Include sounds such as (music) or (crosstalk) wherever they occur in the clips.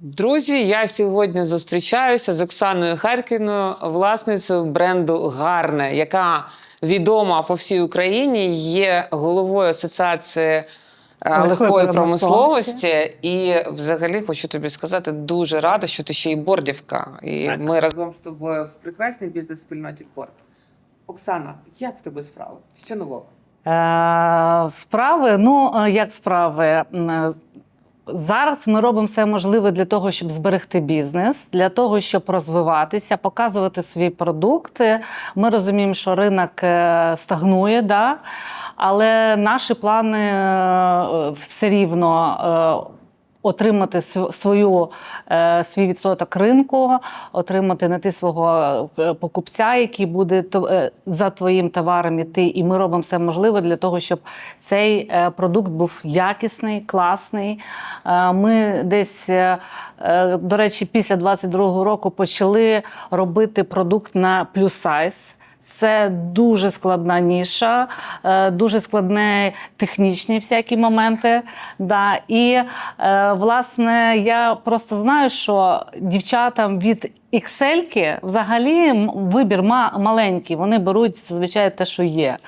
Друзі, я сьогодні зустрічаюся з Оксаною Харкіною, власницею бренду Гарне, яка відома по всій Україні, є головою асоціації е, Легкої легкої промисловості. промисловості. І взагалі хочу тобі сказати, дуже рада, що ти ще й бордівка. І ми разом з тобою в прекрасній бізнес-спільноті Борд. Оксана, як в тебе справи? Що нового? Е, Справи, ну е, як справи? Е, Зараз ми робимо все можливе для того, щоб зберегти бізнес, для того, щоб розвиватися, показувати свої продукти. Ми розуміємо, що ринок е, стагнує, да? але наші плани е, все рівно. Отримати св- свою е, свій відсоток ринку, отримати знайти свого е, покупця, який буде е, за твоїм товаром іти. І ми робимо все можливе для того, щоб цей продукт був якісний, класний. Ми десь, до речі, після 22-го року почали робити продукт на плюс сайз. Це дуже складна ніша, е, дуже складні технічні всякі моменти. Да. І е, власне я просто знаю, що дівчатам від XL взагалі вибір ма- маленький. Вони беруть зазвичай те, що є.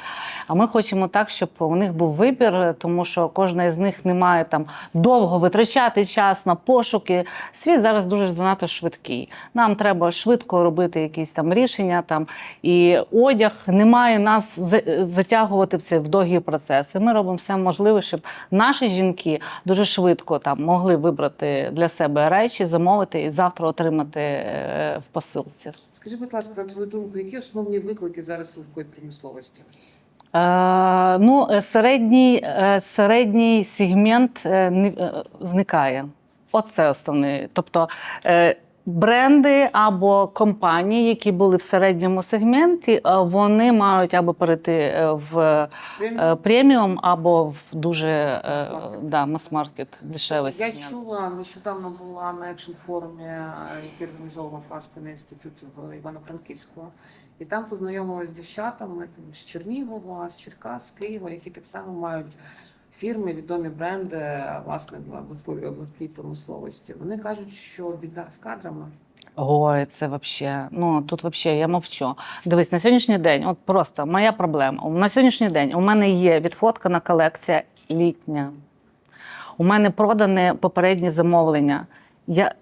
А ми хочемо так, щоб у них був вибір, тому що кожна з них не має там довго витрачати час на пошуки. Світ зараз дуже занадто швидкий. Нам треба швидко робити якісь там рішення. Там і одяг не має нас за- затягувати в це в довгі процеси. Ми робимо все можливе, щоб наші жінки дуже швидко там могли вибрати для себе речі, замовити і завтра отримати е, в посилці. Скажи, будь ласка, на твою думку, які основні виклики зараз легкої промисловості? Е, ну, е, середній, е, середній сегмент е, е, зникає. Оце основне. Тобто бренди або компанії, які були в середньому сегменті, е, вони мають або перейти е, в е, преміум, або в дуже е, да, мас-маркет, дешевий Я сегмент. чула, нещодавно була на екшн форумі, який організовував Аспен інститут в Івано-Франківську. І там познайомилася з дівчатами з Чернігова, з Черкас, з Києва, які так само мають фірми, відомі бренди, власне, легкій промисловості. Вони кажуть, що біда з кадрами. Ой, це вообще. Ну тут вообще я мовчу. Дивись, на сьогоднішній день, от просто моя проблема. На сьогоднішній день у мене є відфоткана колекція літня. У мене продане попереднє замовлення. Я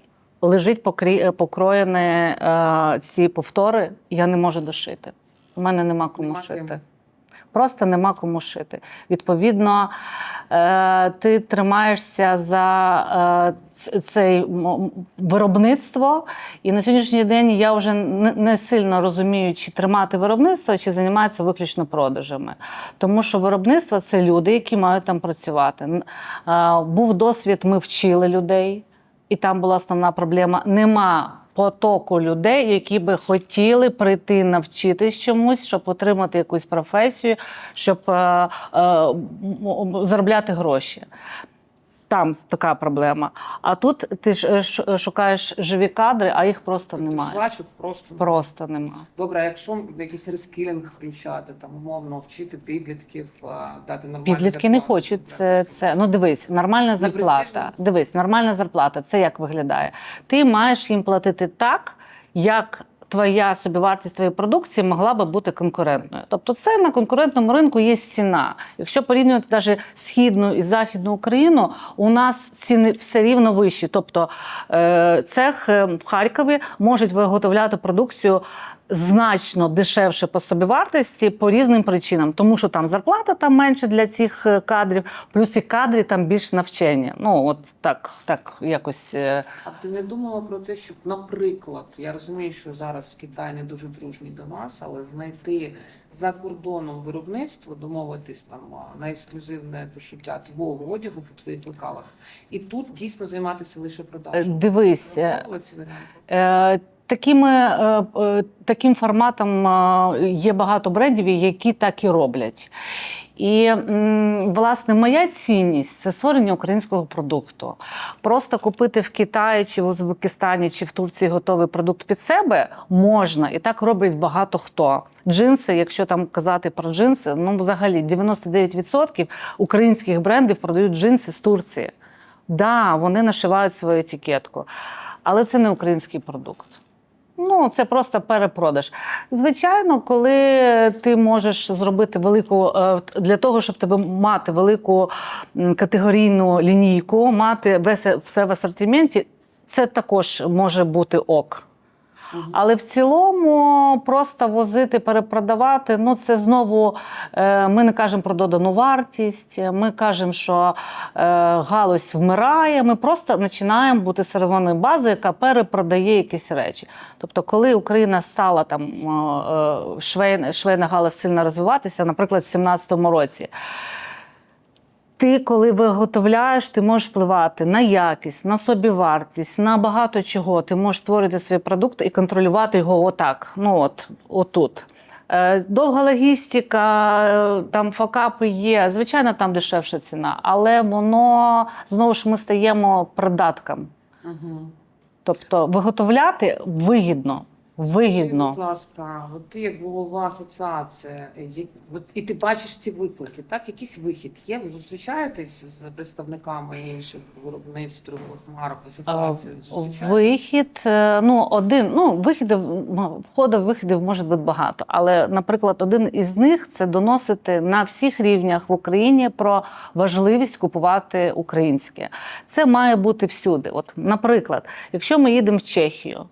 лежить покрі... покроєні е, ці повтори, я не можу дошити. У мене нема кому Нема шити. Просто нема кому шити. Відповідно, е, ти тримаєшся за е, ц- цей м- м- виробництво, і на сьогоднішній день я вже не, не сильно розумію, чи тримати виробництво, чи займатися виключно продажами. Тому що виробництво це люди, які мають там працювати. Е, Був досвід, ми вчили людей, і там була основна проблема. Нема потоку людей, які би хотіли прийти навчитись чомусь, щоб отримати якусь професію, щоб е, е, заробляти гроші. Там така проблема. А тут ти ж е, шукаєш живі кадри, а їх просто немає. Швачок просто Просто немає. Добре, а якщо якийсь рескілінг включати, там умовно вчити підлітків, дати нормальну Підлітки не хочуть це. це. Ну дивись, нормальна зарплата. Дивись, нормальна зарплата. Це як виглядає? Ти маєш їм платити так, як. Твоя собівартість твоєї продукції могла би бути конкурентною. Тобто, це на конкурентному ринку є ціна. Якщо порівнювати навіть східну і західну Україну, у нас ціни все рівно вищі. Тобто е, цех е, в Харкові можуть виготовляти продукцію значно дешевше по собівартості по різним причинам, тому що там зарплата там менше для цих е, кадрів, плюс і кадри там більш навчені. Ну от так, так якось. е, А ти не думала про те, щоб, наприклад, я розумію, що зараз Китай не дуже дружній до нас, але знайти за кордоном виробництво, домовитись там на ексклюзивне пошиття твого одягу по твоїх лекалах, і тут дійсно займатися лише продажем. Дивись, е, Такими, е, е, таким форматом е, є багато брендів, які так і роблять. І власне моя цінність це створення українського продукту. Просто купити в Китаї чи в Узбекистані чи в Турції готовий продукт під себе можна, і так роблять багато хто. Джинси, якщо там казати про джинси, ну взагалі 99% українських брендів продають джинси з Турції. Да, вони нашивають свою етикетку, але це не український продукт. Ну, це просто перепродаж. Звичайно, коли ти можеш зробити велику е, для того, щоб тебе мати велику категорійну лінійку, мати весь- все в асортименті, це також може бути ок. Але в цілому просто возити, перепродавати, ну це знову е, ми не кажемо про додану вартість, ми кажемо, що е, галузь вмирає. Ми просто починаємо бути сировинною базою, яка перепродає якісь речі. Тобто, коли Україна стала там е, швейна, швейна галузь сильно розвиватися, наприклад, в 17-му році. Ти, коли виготовляєш, ти можеш впливати на якість, на собівартість, на багато чого. Ти можеш створити свій продукт і контролювати його отак. Ну от, отут. Е, Довга логістика, е, там факапи є. Звичайно, там дешевша ціна, але воно знову ж ми стаємо придатком. Тобто виготовляти вигідно. Вигідно. Будь ласка, от ти як голова асоціації, є- от, і ти бачиш ці виклики, так? Якийсь вихід є? Ви зустрічаєтесь з представниками інших виробництв, марок, асоціації? Зустрічаєтесь? Вихід, е, ну один, ну вихідів, входів, вихідів може бути багато. Але, наприклад, один із них це доносити на всіх рівнях в Україні про важливість купувати українське. Це має бути всюди. От, наприклад, якщо ми їдемо в Чехію.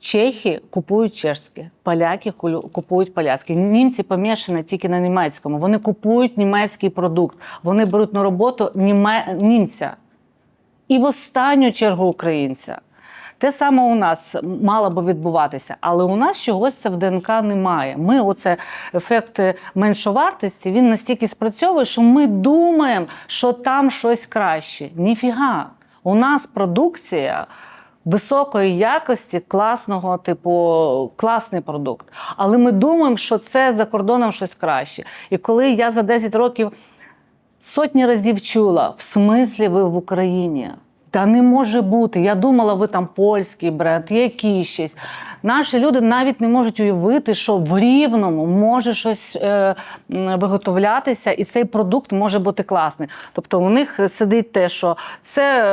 Чехи купують чешське, поляки купують поляцьке. Німці помішані тільки на німецькому. Вони купують німецький продукт. Вони беруть на роботу німе... німця і в останню чергу українця. Те саме у нас мало би відбуватися, але у нас чогось це в ДНК немає. Ми, оце ефект меншовартості, він настільки спрацьовує, що ми думаємо, що там щось краще. Ніфіга. У нас продукція високої якості, класного, типу, класний продукт. Але ми думаємо, що це за кордоном щось краще. І коли я за 10 років сотні разів чула, в смислі ви в Україні. Та не може бути. Я думала, ви там польський бренд, який щось. Наші люди навіть не можуть уявити, що в рівному може щось е, виготовлятися, і цей продукт може бути класний. Тобто у них сидить те, що це,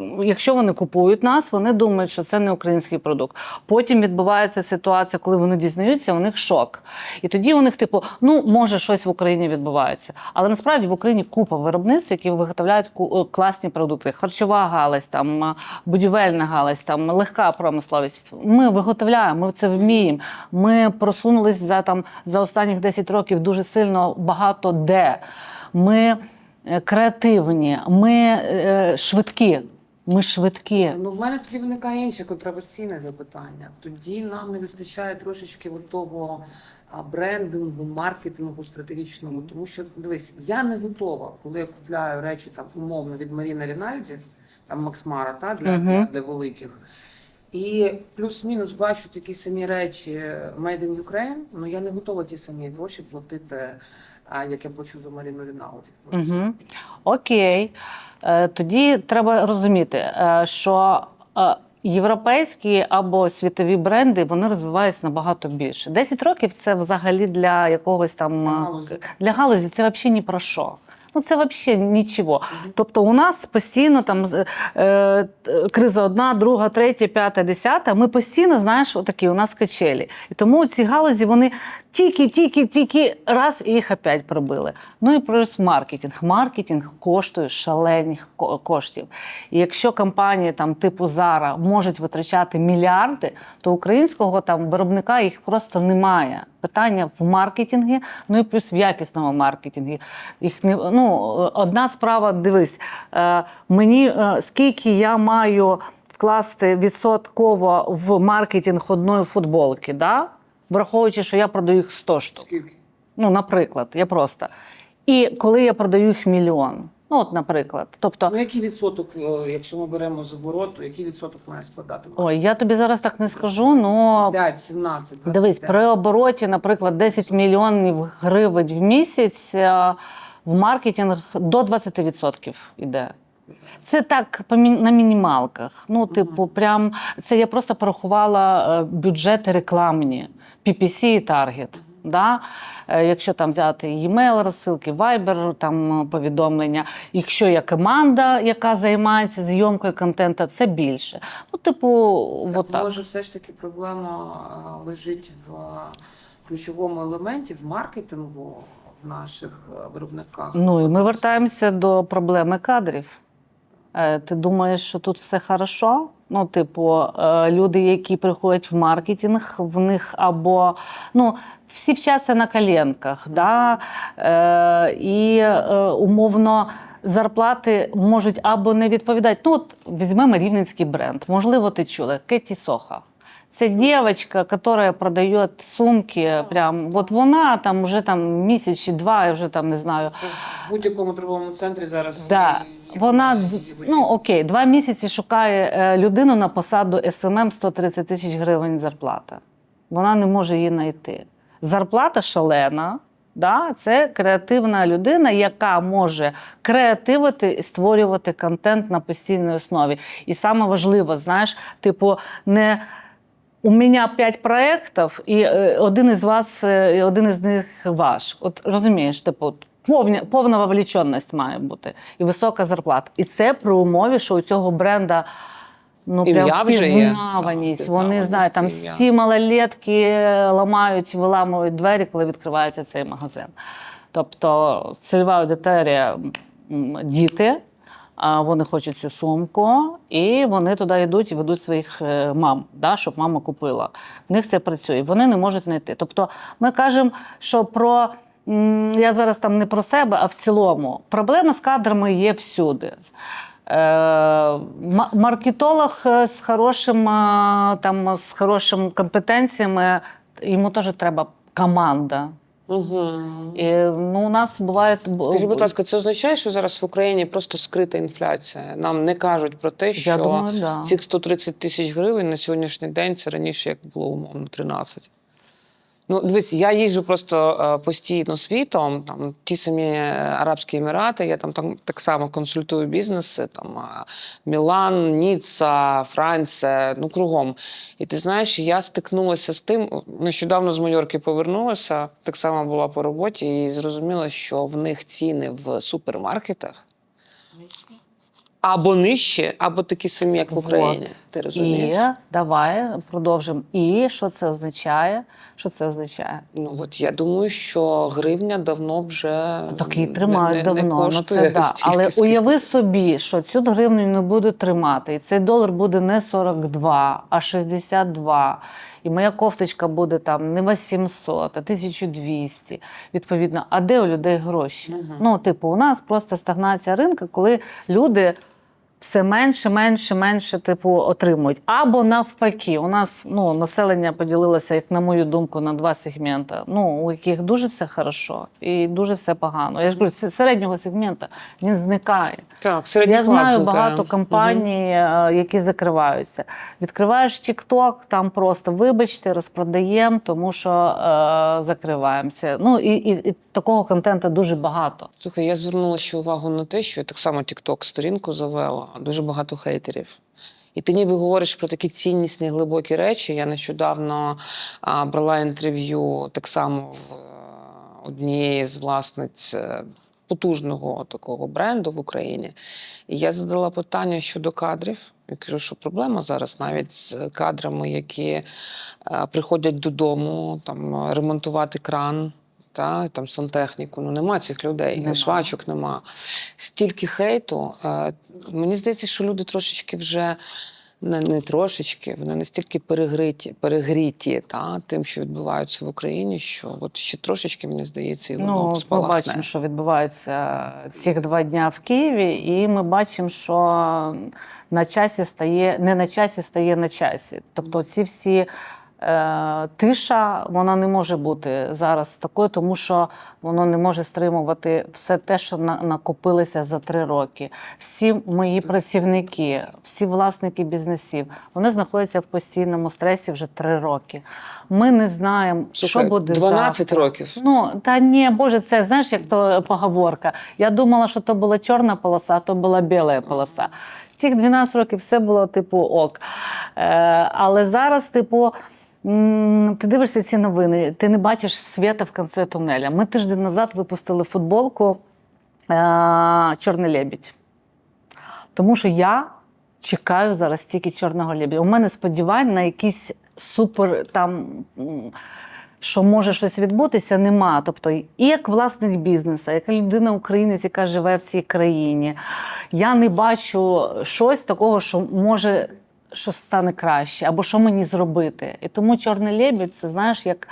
е, якщо вони купують нас, вони думають, що це не український продукт. Потім відбувається ситуація, коли вони дізнаються, у них шок. І тоді у них, типу, ну може щось в Україні відбувається. Але насправді в Україні купа виробництв, які виготовляють е, класні продукти. Харчова галузь, там а, будівельна галузь, там легка промисловість. Ми виготовляємо, ми це вміємо. Ми просунулись за там за останніх 10 років дуже сильно багато де. Ми е, креативні, ми е, швидкі. Ми швидкі. Ну, в мене тоді виникає інше контроверсійне запитання. Тоді нам не вистачає трошечки от того брендингу, маркетингу стратегічного. Тому що дивись, я не готова, коли я купляю речі там умовно від Маріна Рінальді, там Максмара, та для, Мгм. для, для великих. І плюс-мінус бачу такі самі речі Made in Ukraine, ну я не готова ті самі гроші платити, а, як я плачу за Маріну Ріналді. Угу. Окей. Е, Тоді треба розуміти, е, що е, європейські або світові бренди вони розвиваються набагато більше. 10 років це взагалі для якогось там Для галузі. для галузі це взагалі ні про що. Ну, це взагалі нічого. Тобто у нас постійно там е, криза одна, друга, третя, п'ята, десята. Ми постійно, знаєш, отакі у нас качелі. І тому ці галузі вони тільки, тільки, тільки раз і їх опять пробили. Ну і плюс маркетинг. Маркетинг коштує шалених ко- коштів. І якщо компанії там типу Зара можуть витрачати мільярди, то українського там виробника їх просто немає. Питання в маркетингі, ну і плюс в якісному маркетингі. Їх не ну одна справа. Дивись, е, мені е, скільки я маю вкласти відсотково в маркетинг одної футболки, да? враховуючи, що я продаю їх 100 штук. Скільки? Ну, наприклад, я просто. І коли я продаю їх мільйон. Ну, от, наприклад. Тобто, Ну, який відсоток, е, якщо ми беремо з обороту, який відсоток має складати? ой, я тобі зараз так не скажу, але 5, 17, 25. Дивись, при обороті, наприклад, 10 мільйонів гривень в місяць е, в маркетинг до 20% йде. Це так на мінімалках. Ну, типу, прям це я просто порахувала е, бюджети рекламні, PPC і Target. Да? Е, Якщо там взяти e-mail розсилки, Viber, там е, повідомлення. Якщо є команда, яка займається зйомкою контенту, це більше. Ну, типу, Так, от так. може, все ж таки проблема е, лежить в ключовому елементі в маркетингу в наших виробниках. Ну і ми вертаємося до проблеми кадрів. Е, Ти думаєш, що тут все хорошо? Ну, типу, е, люди, які приходять в маркетинг, в них або ну, всі вчаться на коленках, да? е, і е, умовно. Зарплати можуть або не відповідати. Ну, от візьмемо рівненський бренд. Можливо, ти чула Кеті Соха. Це дівчинка, яка продає сумки. Прям от вона там вже там місяць чи два, я вже там не знаю. В будь-якому торговому центрі зараз Да. Вона ну окей, два місяці шукає е, людину на посаду СММ 130 тисяч гривень зарплата. Вона не може її знайти. Зарплата шалена. Да? Це креативна людина, яка може креативити і створювати контент на постійній основі. І саме важливо, знаєш, типу, не у мене п'ять проєктів, і е, один із вас, е, один із них ваш. От розумієш, типу, повня, повна вовліченість має бути і висока зарплата. І це при умові, що у цього бренда. Ну, прям впізнаваність. Вони знають, там всі малолетки ламають, виламують двері, коли відкривається цей магазин. Тобто цільова аудиторія діти, вони хочуть цю сумку, і вони туди йдуть і ведуть своїх е, мам, да, щоб мама купила. В них це працює. Вони не можуть знайти. Тобто, ми кажемо, що про я зараз там не про себе, а в цілому проблема з кадрами є всюди. Е, Маркетолог е, з хорошим е, там з хорошими компетенціями, йому теж треба команда. Угу. І, ну, у нас буває Скажіть, будь ласка, це означає, що зараз в Україні просто скрита інфляція? Нам не кажуть про те, що думаю, да. цих 130 тисяч гривень на сьогоднішній день це раніше як було умовно 13. Ну, дивись, я їжджу просто е, постійно світом, там ті самі е, Арабські Емірати, я там, там так само консультую бізнеси, там е, Мілан, Ніцца, Франція, ну кругом. І ти знаєш, я стикнулася з тим, нещодавно з Майорки повернулася, так само була по роботі, і зрозуміла, що в них ціни в супермаркетах або нижчі, або такі самі, як в Вот. Україні. Ти розумієш? І давай продовжимо. І що це означає? Що це означає? Ну от я думаю, що гривня давно вже Так її тримають не, не, давно. Не ну це да. стільки, Але скільки- уяви собі, що цю гривню не буде тримати, і цей долар буде не 42, а 62. І моя кофточка буде там не 800, а 1200. Відповідно, а де у людей гроші? Мгм. Ну, типу, у нас просто стагнація ринку, коли люди. Все менше, менше, менше, типу, отримують. Або навпаки, у нас ну, населення поділилося, як на мою думку, на два сегменти. Ну, у яких дуже все хорошо і дуже все погано. Я ж кажу, середнього сегмента він зникає. Так, середній Я знаю клас багато компаній, е, які закриваються. Відкриваєш TikTok, там просто вибачте, розпродаємо, тому що е, закриваємося. Ну і, і, і такого контенту дуже багато. Слухай, я звернула ще увагу на те, що я так само TikTok сторінку завела, дуже багато хейтерів. І ти ніби говориш про такі ціннісні глибокі речі. Я нещодавно а, брала інтерв'ю так само в е, однієї з власниць е, потужного такого бренду в Україні. І я задала питання щодо кадрів. Я кажу, що проблема зараз навіть з кадрами, які е, приходять додому, там ремонтувати кран. Та, там сантехніку, ну нема цих людей, Нема. швачок нема. Стільки хейту. Е, мені здається, що люди трошечки вже не, не трошечки, вони настільки перегриті, перегріті та, тим, що відбувається в Україні, що от ще трошечки, мені здається, і воно Ну, ми бачимо, що відбувається цих два дня в Києві, і ми бачимо, що на часі стає не на часі, стає на часі. Тобто, ці всі. Е, тиша вона не може бути зараз такою, тому що воно не може стримувати все те, що на, накопилося за три роки. Всі мої працівники, всі власники бізнесів, вони знаходяться в постійному стресі вже три роки. Ми не знаємо, Слухай, що буде 12 завтра. років. Ну та ні, боже, це знаєш, як то поговорка. Я думала, що то була чорна полоса, а то була біла полоса. Тих 12 років все було типу ок. Е, але зараз, типу. Ти дивишся ці новини, ти не бачиш свята в кінці тунеля. Ми тиждень назад випустили футболку е- Чорний лебідь. Тому що я чекаю зараз тільки чорного лебідя. У мене сподівань на якісь супер там. Що може щось відбутися, нема. Тобто, і як власник бізнесу, як людина українець, яка живе в цій країні, я не бачу щось такого, що може що стане краще, або що мені зробити. І тому Чорний лебідь це знаєш, як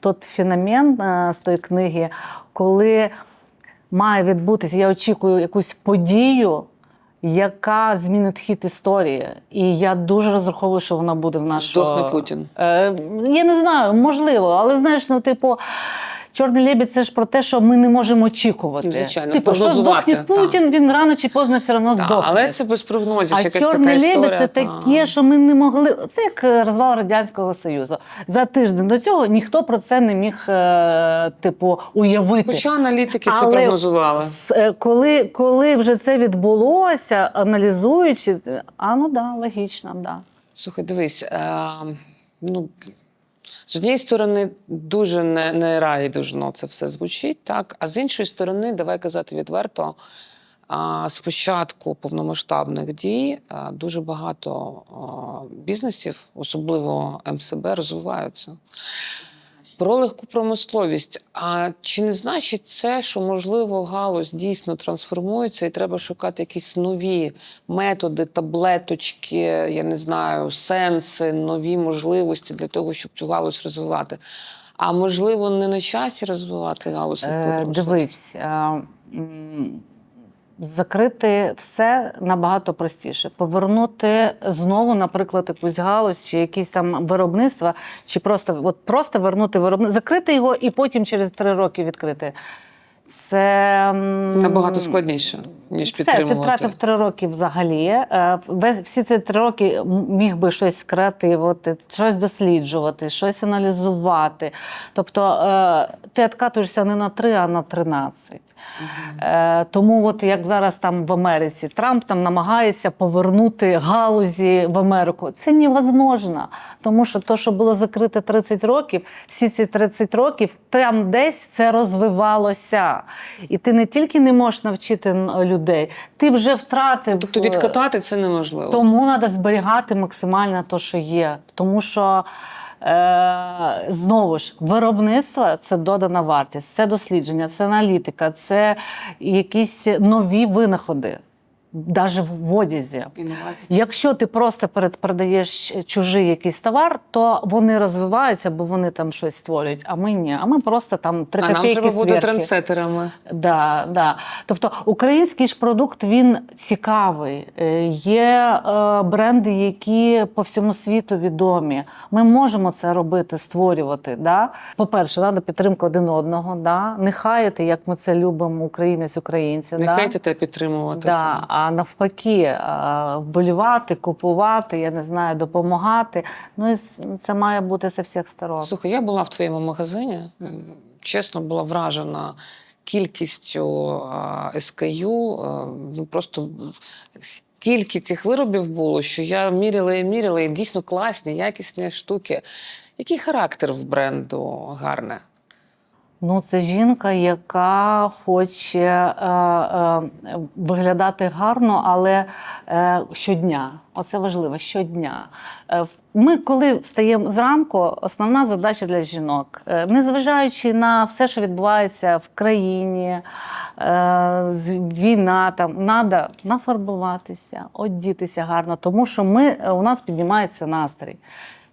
тот феномен е, з тої книги, коли має відбутися, я очікую якусь подію, яка змінить хід історії. І я дуже розраховую, що вона буде в нашого... Здохне Путін. Е, я не знаю, можливо, але знаєш, ну, типу. Чорний лебідь це ж про те, що ми не можемо очікувати. Звичайно, типу, що здохне Путін, він рано чи поздно все одно здохне. але це без прогнозів, А якась така чорний лебідь історія. це та. таке, що ми не могли. Це як е, розвал Радянського Союзу. За тиждень до цього ніхто про це не міг, е, типу, уявити. Хоча аналітики це Але прогнозували. Е, Коли, коли вже це відбулося, аналізуючи, а ну да, логічно, да. Слухай, дивись, е, ну, з однієї сторони, дуже не, не райдужно це все звучить, так? а з іншої сторони, давай казати відверто, спочатку повномасштабних дій дуже багато бізнесів, особливо МСБ, розвиваються. Про легку промисловість. А чи не значить це, що можливо галузь дійсно трансформується і треба шукати якісь нові методи, таблеточки, я не знаю, сенси, нові можливості для того, щоб цю галузь розвивати? А можливо, не на часі розвивати галузь Е, дивись, е, закрити все набагато простіше. Повернути знову, наприклад, якусь галузь чи якісь там виробництва, чи просто от просто вернути виробництво, закрити його і потім через три роки відкрити. Це Набагато складніше, ніж все, ти втратив три роки взагалі. Весь всі ці три роки міг би щось креативити, щось досліджувати, щось аналізувати. Тобто е, ти відкатуєшся не на три, а на тринадцять. Е, тому, от як зараз там в Америці, Трамп там намагається повернути галузі в Америку. Це невозможно, тому що то, що було закрите 30 років, всі ці 30 років там десь це розвивалося. І ти не тільки не можеш навчити людей, ти вже втратив. Тобто е, відкатати це неможливо. тому треба зберігати максимально те, що є. Тому що е, знову ж виробництво це додана вартість, це дослідження, це аналітика, це якісь нові винаходи, навіть в одязі. Інновації. Якщо ти просто перед продаєш чужий якийсь товар, то вони розвиваються, бо вони там щось створюють. А ми ні. А ми просто там три а нам копійки треба бути зверху. трендсетерами. Да, да. Тобто український ж продукт він цікавий. Е, Є е, бренди, які по всьому світу відомі. Ми можемо це робити, створювати. Да? По-перше, треба підтримка один одного. Да? Не хаяти, як ми це любимо, українець українця. Не да? хайте підтримувати. Да, навпаки, вболівати, купувати, я не знаю, допомагати. Ну і це має бути з всіх сторон. Слухай, я була в твоєму магазині. Чесно, була вражена кількістю а, SKU. а, Ну просто стільки цих виробів було, що я міряла і міряла, і дійсно класні, якісні штуки. Який характер в бренду гарне? Ну, це жінка, яка хоче е, е, виглядати гарно, але е, щодня. Оце важливо щодня. Е, ми, коли встаємо зранку, основна задача для жінок, е, незважаючи на все, що відбувається в країні, е, війна, там треба нафарбуватися, одітися гарно, тому що ми, у нас піднімається настрій.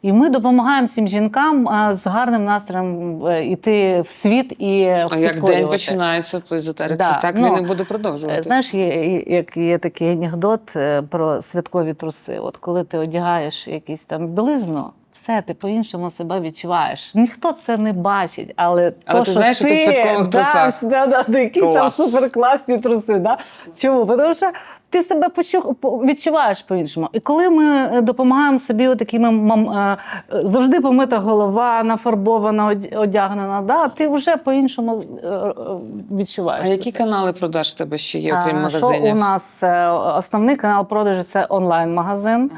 І ми допомагаємо цим жінкам е, з гарним настроєм е, йти в світ і А як день починається по езотериці, Да, так ну, він не буде продовжувати. Знаєш, є, є- як є такий анекдот е, про святкові труси. От коли ти одягаєш якісь там білизну, все, ти по-іншому себе відчуваєш. Ніхто це не бачить, але, Але то, ти що знаєш, що ти в святкових да, трусах. Да, да, да, які там Клас. суперкласні труси. Да? Чому? Тому що ти себе почу- по- відчуваєш по-іншому. І коли ми е, допомагаємо собі такими мам, е, завжди помита голова, нафарбована, од- одягнена, да? ти вже по-іншому е, е, відчуваєш. А які все. канали продаж в тебе ще є, окрім А, магазинів? Що у нас е, основний канал продажу це онлайн-магазин.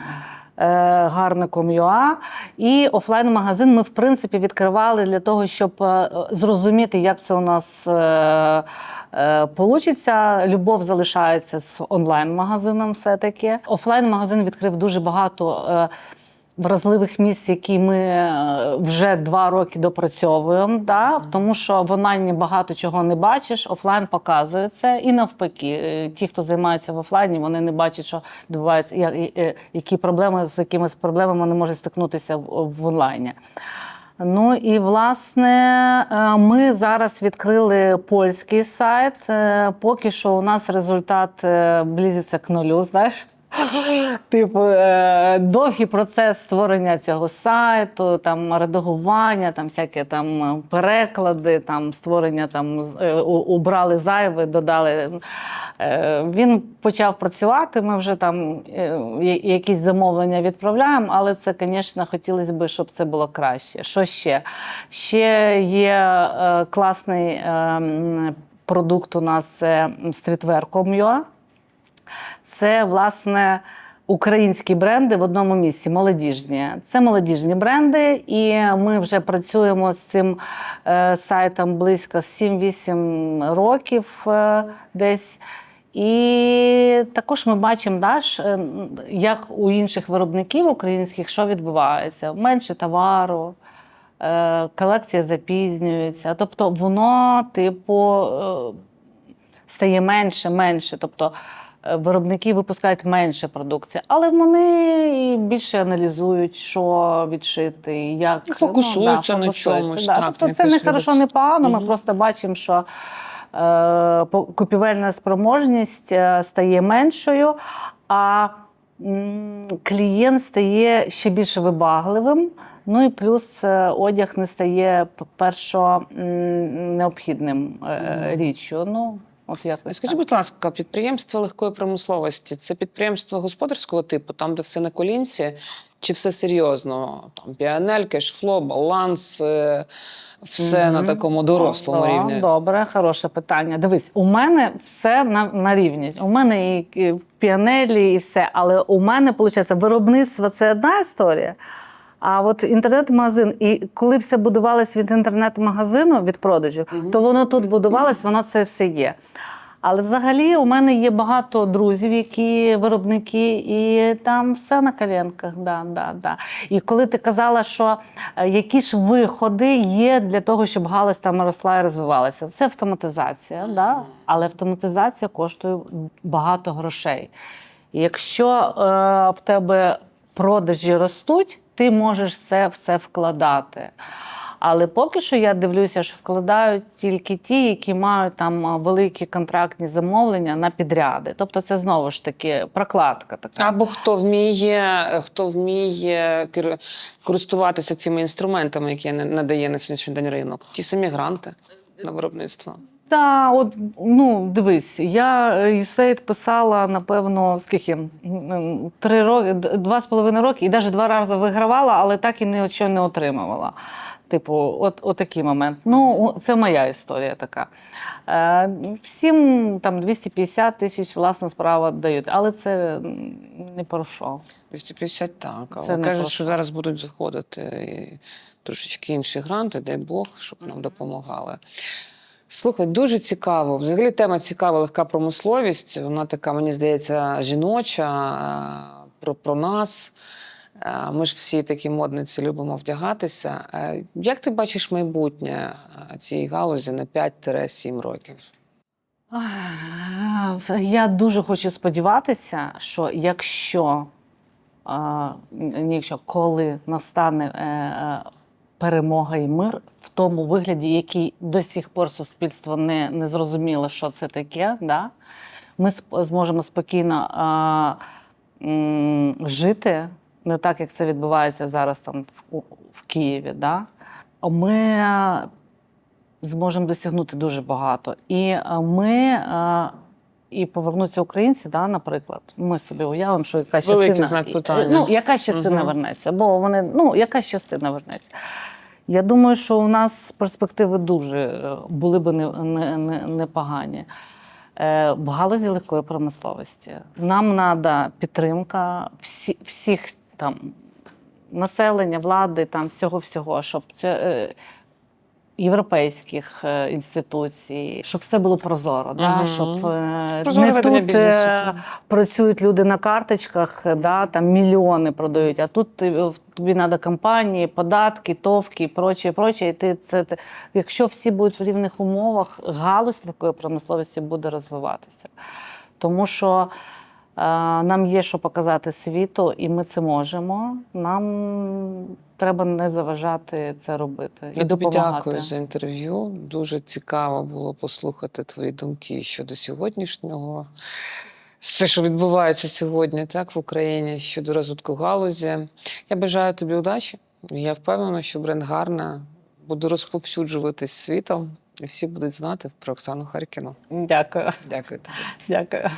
Гарником ЮА. І офлайн-магазин ми, в принципі, відкривали для того, щоб е, зрозуміти, як це у нас е, е. Любов залишається з онлайн-магазином все-таки. Офлайн-магазин відкрив дуже багато. Вразливих місць, які ми е, вже два роки допрацьовуємо, да? тому що в онлайні багато чого не бачиш, офлайн показує це. І навпаки, Е, ті, хто займається в офлайні, вони не бачать, що відбувається, е, які проблеми з якимись проблемами вони можуть стикнутися в, онлайні. Ну і власне ми зараз відкрили польський сайт. Поки що у нас результат близиться к нулю. Знаєш. (laughs) Типу, е, довгий процес створення цього сайту, там редагування, там всякі там е, переклади, там створення там е, убрали зайве, додали. Він почав працювати. Ми вже там якісь замовлення відправляємо, але це, звісно, хотілося б, щоб це було краще. Що ще? Ще є класний е, продукт у нас це Streetwear.com.ua. Це, власне, українські бренди в одному місці, молодіжні. Це молодіжні бренди, і ми вже працюємо з цим е, сайтом близько 7-8 років е, десь. І також ми бачимо, да, е, як у інших виробників українських, що відбувається. Менше товару, колекція запізнюється. Тобто воно, типу, стає менше, менше. Тобто виробники випускають менше продукції, але вони і більше аналізують, що відшити, як Ну, фокусуються на чомусь, Да. так, тобто це не хорошо, не погано. Ми просто бачимо, що е, купівельна спроможність е, стає меншою, а м, клієнт стає ще більш вибагливим. Ну і плюс е, одяг не стає першо необхідним е, річчю. Ну, от якось Скажи, так. будь ласка, підприємство легкої промисловості це підприємство господарського типу, там, де все на колінці, чи все серйозно? Там піанель, кешфло, баланс, е, все Мгм. на такому дорослому О, рівні. Добре, хороше питання. Дивись, у мене все на, на рівні. У мене і піанелі, і все. Але у мене, виходить, виробництво це одна історія. А от інтернет-магазин, і коли все будувалось від інтернет-магазину, від продажів, Мгм. то воно тут будувалось, воно це все є. Але взагалі у мене є багато друзів, які виробники, і там все на коленках. Да, да, да. І коли ти казала, що е, які ж виходи є для того, щоб галузь там росла і розвивалася, це автоматизація, да? але автоматизація коштує багато грошей. І якщо е, в тебе продажі ростуть, ти можеш це все вкладати. Але поки що я дивлюся, що вкладають тільки ті, які мають там великі контрактні замовлення на підряди. Тобто це знову ж таки прокладка така. Або хто вміє, хто вміє користуватися цими інструментами, які на- надає на сьогоднішній день ринок. Ті самі гранти на виробництво. Та от ну дивись, я USAID писала напевно скільки три роки, два з половиною роки, і навіть два рази вигравала, але так і нічого не отримувала. Типу, от, от такий момент. Ну, це моя історія така. Е, всім там 250 тисяч власна справа дають, але це не про що. 250 так. Але кажуть, що зараз будуть заходити трошечки інші гранти, дай Бог, щоб нам допомагали. Слухай, дуже цікаво. Взагалі тема цікава, легка промисловість. Вона така, мені здається, жіноча е, про, про нас. Е, Ми ж всі такі модниці любимо вдягатися. Е, Як ти бачиш майбутнє цієї галузі на 5-7 років? Я дуже хочу сподіватися, що якщо, якщо коли настане перемога і мир тому вигляді, який до сих пор суспільство не, не зрозуміло, що це таке, да? ми сп- зможемо спокійно а, м, жити, не так, як це відбувається зараз там в, в Києві. Да? Ми зможемо досягнути дуже багато. І ми, е, і повернуться українці, да, наприклад, ми собі уявимо, що якась частина, знак питання. Ну, якась частина Мгм. вернеться, бо вони, ну, якась частина вернеться. Я думаю, що у нас перспективи дуже е, були б не, не, не, непогані. Е, В галузі легкої промисловості. Нам треба підтримка всі, всіх там населення, влади, там всього-всього, щоб це. Європейських е, інституцій, щоб все було прозоро, да? Щоб е, Прозоре не тут бізнесу, е, працюють люди на карточках, да, там мільйони продають, а тут тобі треба компанії, податки, товки і проче, проче. І ти це ти- якщо всі будуть в рівних умовах, галузь такої промисловості буде розвиватися. Тому що нам є що показати світу, і ми це можемо. Нам треба не заважати це робити і Я тобі дякую за інтерв'ю. Дуже цікаво було послухати твої думки щодо сьогоднішнього. Все, що відбувається сьогодні, так, в Україні щодо розвитку галузі. Я бажаю тобі удачі. Я впевнена, що бренд гарна буде розповсюджуватись світом, і всі будуть знати про Оксану Харкіну. Дякую, Дякую тобі. дякую.